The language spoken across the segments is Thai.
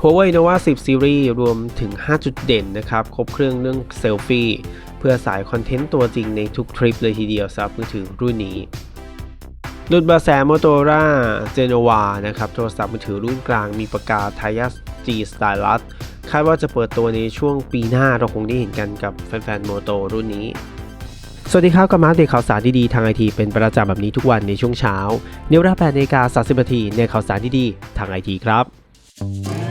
Huawei Nova 10 Series รวมถึง 5 จุดเด่นนะครับ ครบเครื่องเรื่องเซลฟี่ เพื่อสายคอนเทนต์ตัวจริงในทุกทริปเลยทีเดียวสำหรับมือถือรุ่นนี้รุ่นบาแส Motorola Genova นะครับโทรศัพท์มือถือรุ่นกลางมีปากกา t a y a G Stylus คาดว่าจะเปิดตัวในช่วงปีหน้าเราคงได้เห็นกันกับแฟนๆโมโตรุ่นนี้ สวัสดีครับกับมาอัปเดข่าวสารดีๆทางไอทีเป็นประจำแบบนี้ทุกวันในช่วงเช้าในวลา8นาฬิกา30นาทีในข่าวสารดีๆทางไอทีครับ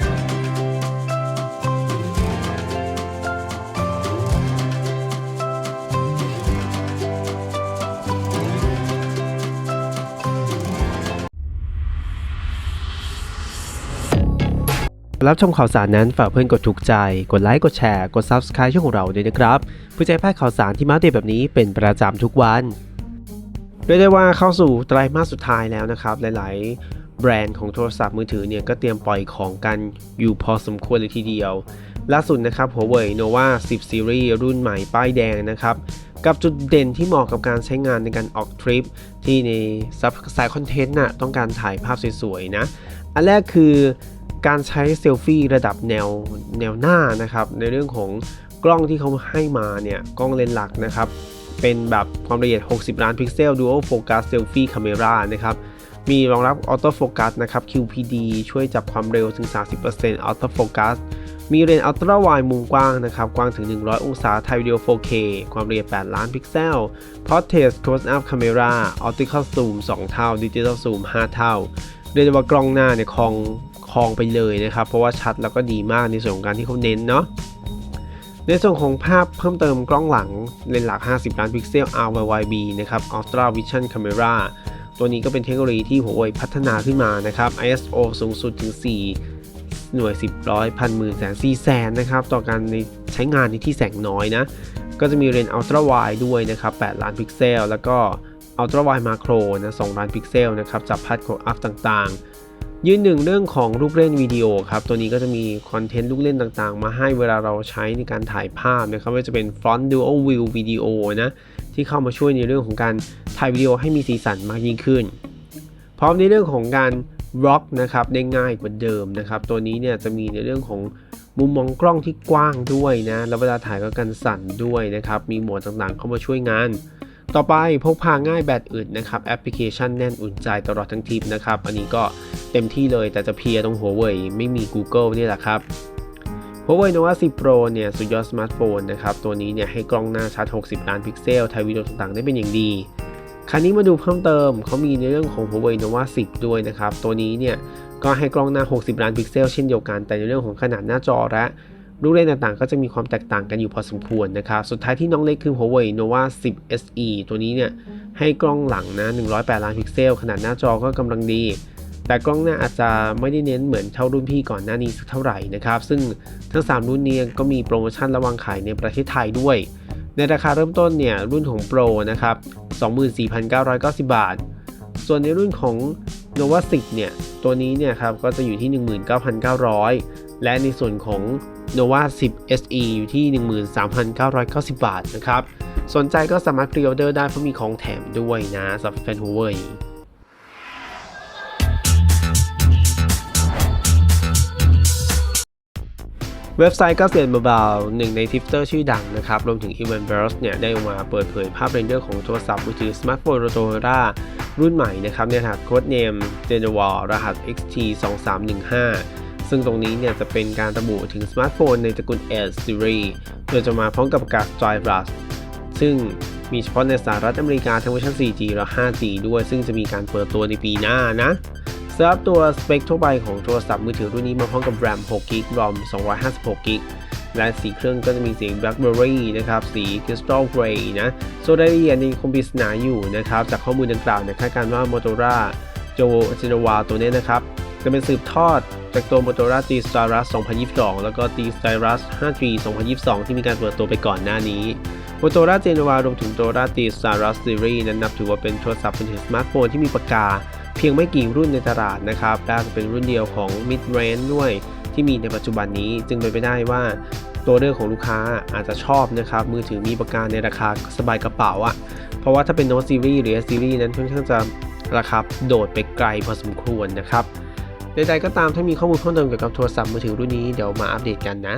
รับชมข่าวสารนั้นฝากเพื่อนกดถูกใจ กดไลค์ กดแชร์ กด Subscribe ช่องของเราด้วยนะครับเพื่อจะได้พลาดข่าวสารที่มาเดตแบบนี้เป็นประจำทุกวันเรียกได้ว่าเข้าสู่ไตรมาสสุดท้ายแล้วนะครับหลาย ๆ แบรนด์ของโทรศัพท์มือถือเนี่ยก็เตรียมปล่อยของกันอยู่พอสมควรเลยทีเดียว ล่าสุดนะครับ Huawei Nova 10 Series รุ่นใหม่ป้ายแดงนะครับกับจุดเด่นที่เหมาะกับการใช้งานในการออกทริป ที่ในสายคอนเทนต์น่ะต้องการถ่ายภาพสวย ๆ นะ อันแรกคือ การใช้เซลฟี่ระดับแนวแนวหน้านะครับในเรื่องของกล้องที่เขาให้มาเนี่ยกล้องเลนส์หลักนะครับเป็นแบบความละเอียด 60 ล้านพิกเซล Dual Focus Selfie Camera นะครับมีรองรับ Auto Focus นะครับ QPD ช่วยจับความเร็วถึง 30% Auto Focus มีเลนส์ Ultra Wide มุมกว้างนะครับกว้างถึง 100 องศาถ่ายวิดีโอ 4K ความละเอียด 8 ล้านพิกเซล Portrait Close Up Camera Optical Zoom 2 เท่า Digital Zoom 5 เท่าเรียกได้ว่ากล้องหน้าเนี่ยคอง องไปเลยนะครับ เพราะว่าชัดแล้วก็ดีมากในส่วนของการที่เขาเน้นเนาะในส่วนของภาพเพิ่มเติมกล้องหลังเลนส์หลัก 50 ล้านพิกเซล RYYB นะครับ Ultra Vision Camera ตัวนี้ก็เป็นเทคโนโลยีที่ Huawei พัฒนาขึ้นมานะครับ ISO สูงสุดถึง 4 หน่วย 10 ร้อยพันหมื่นแสนสี่แสนนะครับ ต่อการในใช้งานในที่แสงน้อยนะ ก็จะมีเลนส์ Ultra Wide ด้วยนะครับ 8 ล้านพิกเซล แล้วก็ Ultra Wide Macro นะ 2 ล้านพิกเซลนะครับ จับพัดของอัพต่างๆ ยืนหนึ่งเรื่องของลูกเล่นวิดีโอครับ ตัวนี้ก็จะมีคอนเทนต์ลูกเล่นต่างๆ มาให้เวลาเราใช้ในการถ่ายภาพนะครับไม่ว่าจะเป็น Front Dual View Video นะที่เข้ามาช่วยในเรื่องของการถ่ายวิดีโอให้มีสีสันมากยิ่งขึ้น พร้อมในเรื่องของการร็อกนะครับได้ง่ายกว่าเดิมนะครับ ตัวนี้เนี่ยจะมีในเรื่องของมุมมองกล้องที่กว้างด้วยนะ แล้วเวลาถ่ายก็กันสั่นด้วยนะครับ มีโหมดต่างๆ เข้ามาช่วยงาน ต่อไปพกพาง่ายแบตอึดนะครับ แอปพลิเคชันแน่นอุ่นใจตลอดทั้งทริปนะครับ อันนี้ก็ เต็มที่เลยแต่จะเพียตรงหัวเว่ยไม่มี Google นี่แหละครับ Huawei Nova 10 Pro เนี่ยสุดยอดสมาร์ทโฟนนะครับ ตัวนี้เนี่ยให้กล้องหน้าชัด 60 ล้านพิกเซลถ่ายวิดีโอต่างๆ ได้เป็นอย่างดี คราวนี้มาดูเพิ่มเติม เขามีในเรื่องของ Huawei Nova 10 ด้วยนะครับ ตัวนี้เนี่ยก็ให้กล้องหน้า 60 ล้านพิกเซลเช่นเดียวกัน แต่ในเรื่องของขนาดหน้าจอและรูปเล่นต่างๆ ก็จะมีความแตกต่างกันอยู่พอสมควรนะครับ สุดท้ายที่น้องเล็กคือ Huawei Nova 10 SE ตัวนี้เนี่ยให้กล้องหลังนะ 108 ล้านพิกเซล ขนาดหน้าจอก็กำลังดี แต่กล้องหน้าอาจจะไม่ได้เน้นเหมือนเท่ารุ่นพี่ก่อนหน้านี้สักเท่าไหร่นะครับ ซึ่งทั้ง 3 รุ่นนี้ก็มีโปรโมชั่นระวางขายในประเทศไทยด้วย ในราคาเริ่มต้นเนี่ยรุ่นของ Pro นะครับ 24,990 บาท ส่วนในรุ่นของ Nova 10เนี่ยตัวนี้เนี่ยครับก็จะอยู่ที่ 19,900 และในส่วนของ Nova 10 SE อยู่ที่ 13,990 บาทนะครับ สนใจก็สามารถพรีออเดอร์ได้เพราะมีของแถมด้วยนะสำหรับแฟน Huawei เว็ เว็บไซต์ก็เสียนเบาๆหนึ่งในทิปเตอร์ชื่อดังนะครับ รวมถึง e v a n b e r s เนี่ย ได้ออกมาเปิดเผยภาพเรนเดอร์ของโทรศัพท์มือถือสมาร์ทโฟน Motorola รุ่นใหม่นะครับ ในรหัสโค้ดเนม Genoa รหัส XT 2 3 1 5 ซึ่งตรงนี้เนี่ย จะเป็นการระบุถึงสมาร์ทโฟนในตระกูล S Series โดยจะมาพร้อมกับกาศ Joy Plus ซึ่งมีเฉพาะในสหรัฐอเมริกาทั้งเวอร์ชัน 4G และ 5G ด้วย ซึ่งจะมีการเปิดตัวในปีหน้านะ สำหรับตัวสเปคทั่วไปของโทรศัพท์มือถือรุ่นนี้มาพร้อมกับ RAM 6 g b ROM 256 g b และสีเครื่องก็จะมีสี BlackBerry นะครับ สี Crystal Gray นะส่วนรายละเอียดนี้คงปริศนาอยู่นะครับ จากข้อมูลดังกล่าวเนี่ยคาดการณ์ว่า Motorola j o g e n o v a ตัวนี้นะครับ จะเป็นสืบทอดจากตัว Motorola G Stylus 2022 แล้วก็ G Stylus 5G 2022 ที่มีการเปิดตัวไปก่อนหน้านี้ Motorola Genova รวมถึง Motorola G Stylus Series นั้นนับถือว่าเป็นโทรศัพท์มือถือสมาร์ทโฟนที่มีปากกา เพียงไม่กี่รุ่นในตลาดนะครับและจะเป็นรุ่นเดียวของ Mid Range ด้วยที่มีในปัจจุบันนี้จึงเป็นไปได้ว่าตัวเลือกของลูกค้าอาจจะชอบนะครับ มือถือมีปากกาในราคาสบายกระเป๋าอะเพราะว่าถ้าเป็น Note Series หรือ S Series นั้นค่อนข้างจะราคาโดดไปไกลพอสมควรนะครับใดๆก็ตามถ้ามีข้อมูลเพิ่มเติมเกี่ยวกับโทรศัพท์มือถือรุ่นนี้เดี๋ยวมาอัปเดตกันนะ